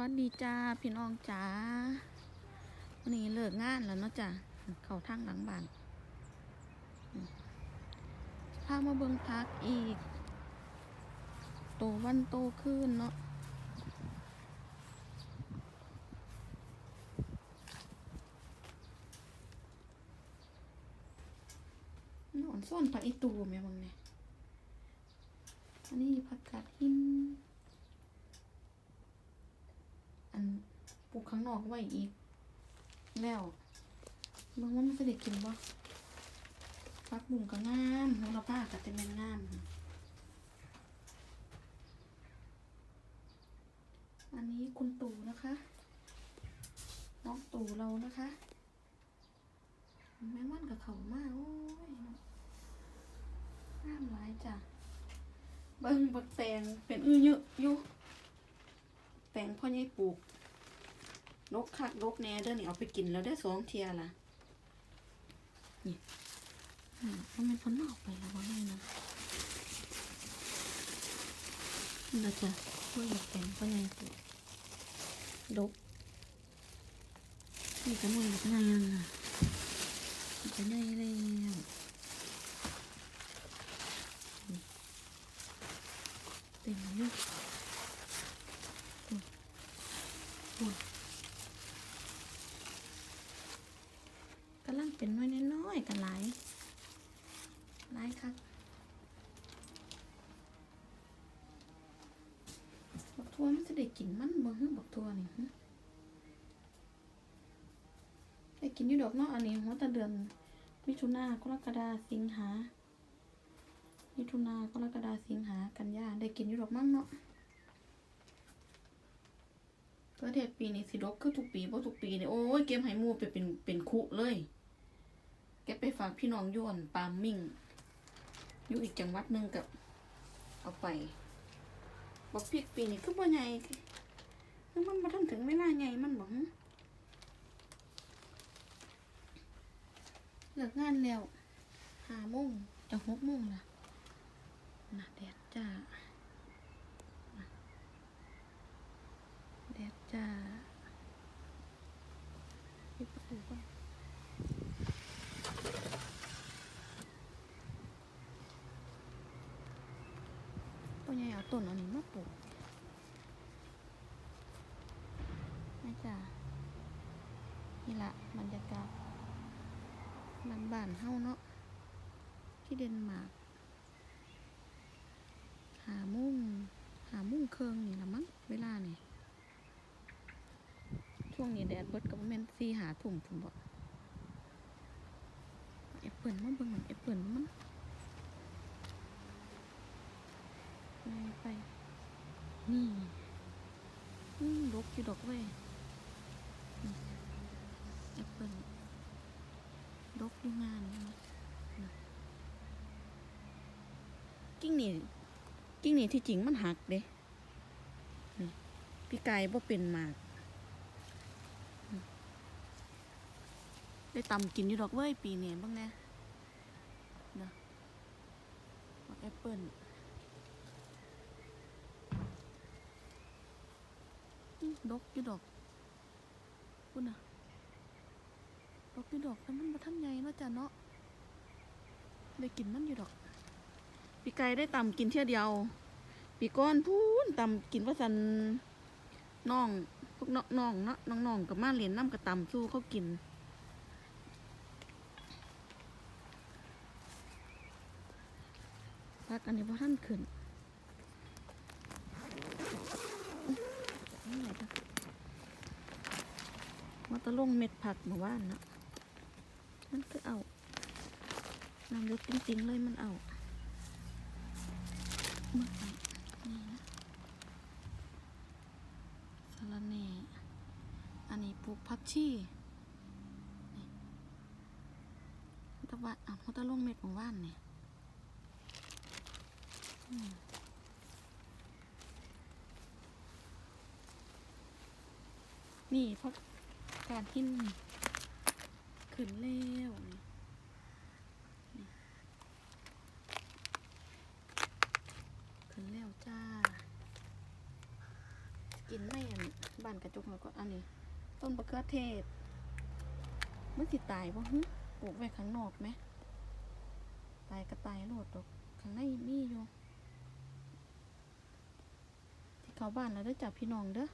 วัสดีจ้าพี่น้องจ้าวันนี้เลิกงานแล้วเนาะจ้ะเข้าทางหลังบ้านพามาเบิ่งพักอีก โตวันโตขึ้นเนาะนอนซ่อนผักอีตูแม่บังเนี่ยอันนี้ผักกาดหิน นปลูกข้างนอกไว้อีก แล้วเบิ่งว่ามันจะได้กินบ่ฟักบุ่งก็งามโหระพาก็จะแม่นงามอันนี้คุณตู่นะคะ น้องตู่เรานะคะแมงวันกับเขามากโอ้ยงามหลายจ้ะเบิ่งบักแตงเป็นอื้อเยอะอยู่ แตงพ่อใหญ่ปลูกนกคักนกแน่เด้อนี่เอาไปกินแล้วได้สองเทียละนี่อืมเพราะมันพ้นออกไปแล้วว่าไงนะนี่นะจ๊ะพ่อใหญ่แตงพ่อใหญ่ปลูกดกนี่ก็มันอยู่างในนั่นน่ะมันจะได้แล้วเต็มอยู่ กำลังเป็นน้อย น้อยๆกันหลายหลายครับบักทัวมันจะได้กินมันบ่ฮึบักทัวนี่ฮึได้กินอยู่ดอกเนาะอันนี้หัวตะเดือนมิถุนากรกฎาสิงหามิถุนากรกฎาสิงหากันยาได้กินอยู่ดอกมั่งเนาะประเทศปีนี้สิดกคือทุกปีเพราะทุกปีเนี่ยโอ้ยเกมไหหมูไปเป็นเป็นคุเลย แกไปฝากพี่น้องยวนปามมิ่ง อยู่อีกจังหวัดหนึ่งกับ เอาไปบอกพริกปีนี้คือบ่ใหญ่มันมาทันถึงเวลาใหญ่มันบอกเลิกงานแล้วหาโมงจะหกโมงละน่ะแดดจ้าแดดจ้าปิดประตูก่อน พ่อใหญ่เอาต้นอันนี้มาปลูกนะจ้านี่ละบรรยากาศบ้านบ้านๆเฮาเนาะที่เดนมาร์กหามุ่งหามุ่งเคืองนี่ละมั้งเวลานี่ช่วงนี้แดดเบิดกับแม่นซีหาถุ่มผมบอกแอปเปิลมาเบิ่งหน่อยแอปเปิลมัน ไปไป นี่อืมดกอยู่ดอกเว้ยแอปเปิลดกอยู่งานนะกิ้งนี่กิ้งนี่ที่จริงมันหักเด้นี่พี่ไก่บ่เป็นมากได้ตำกินอยู่ดอกเว้ยปีนี้บ้างแน่นะแอปเปิ้ลอื้อ ดกอยู่ดอกพุ่นน่ะดกอยู่ดอกแต่มันมาทันใหญ่เนาะจ้ะเนาะได้กินมันอยู่ดอก ปีไก่ได้ตำกินเที่ยวเดียว ปีก้อนพูนตำกินว่าสันน้องพวกน้องน้องเนาะน้องๆกับมาเรียนน้ำกับตำสู้เขากินพักอันนี้พอท่านขึ้นไงจ้ะมา ตะลงเม็ดผักเมื่อวานนะมันคือเอาน้ำเลือดจริงๆเลยมันเอาเมื่อไหร่นี่นะสาระแหน่อันนี้ปลูกผักชีนี่ตะวันอะมาตะลงเม็ดเมื่อวานเนี่ยนี่พราะ การที่นี่ขึ้นแล้วขึ้นแล้วจ้ากกินไม่อันบ้านกระจกแล้วก็อันนี้ ต้นมะเขือเทศมันสิตายบ่ฮึปลูกไว้ข้างนอกไหม ตายก็ตายโลดดอกข้างในมีอยู่ที่เขาบ้านแล้วเด้จ้ะพี่น้องเด้อ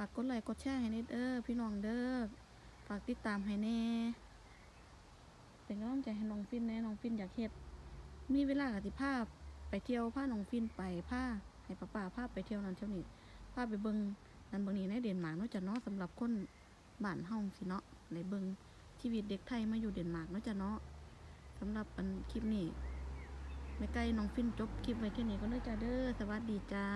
ฝากกดไลค์กดแชร์ให้นิดเด้อพี่น้องเด้อฝากติดตามให้แน่เป็นกำลังใจให้น้องฟินแน่น้องฟินอยากเฮ็ดมีเวลากับสิพาพไปเที่ยวพาน้องฟินไปพาให้ป้าป้าพาไปเที่ยวนั่นเที่ยวนี้พาไปเบิงนั่นเบิงนี้ในเดนมาร์กนาะจ้ะเนาะสำหรับคนบ้านเฮาสิเนาะในเบิงชีวิตเด็กไทยมาอยู่เดนมาร์กนาะจ้ะเนาะสำหรับอันคลิปนี้ไม่ใกล้น้องฟินจบคลิปไว้แค่นี้ก็เด้อจ้าเด้อสวัสดีจ้า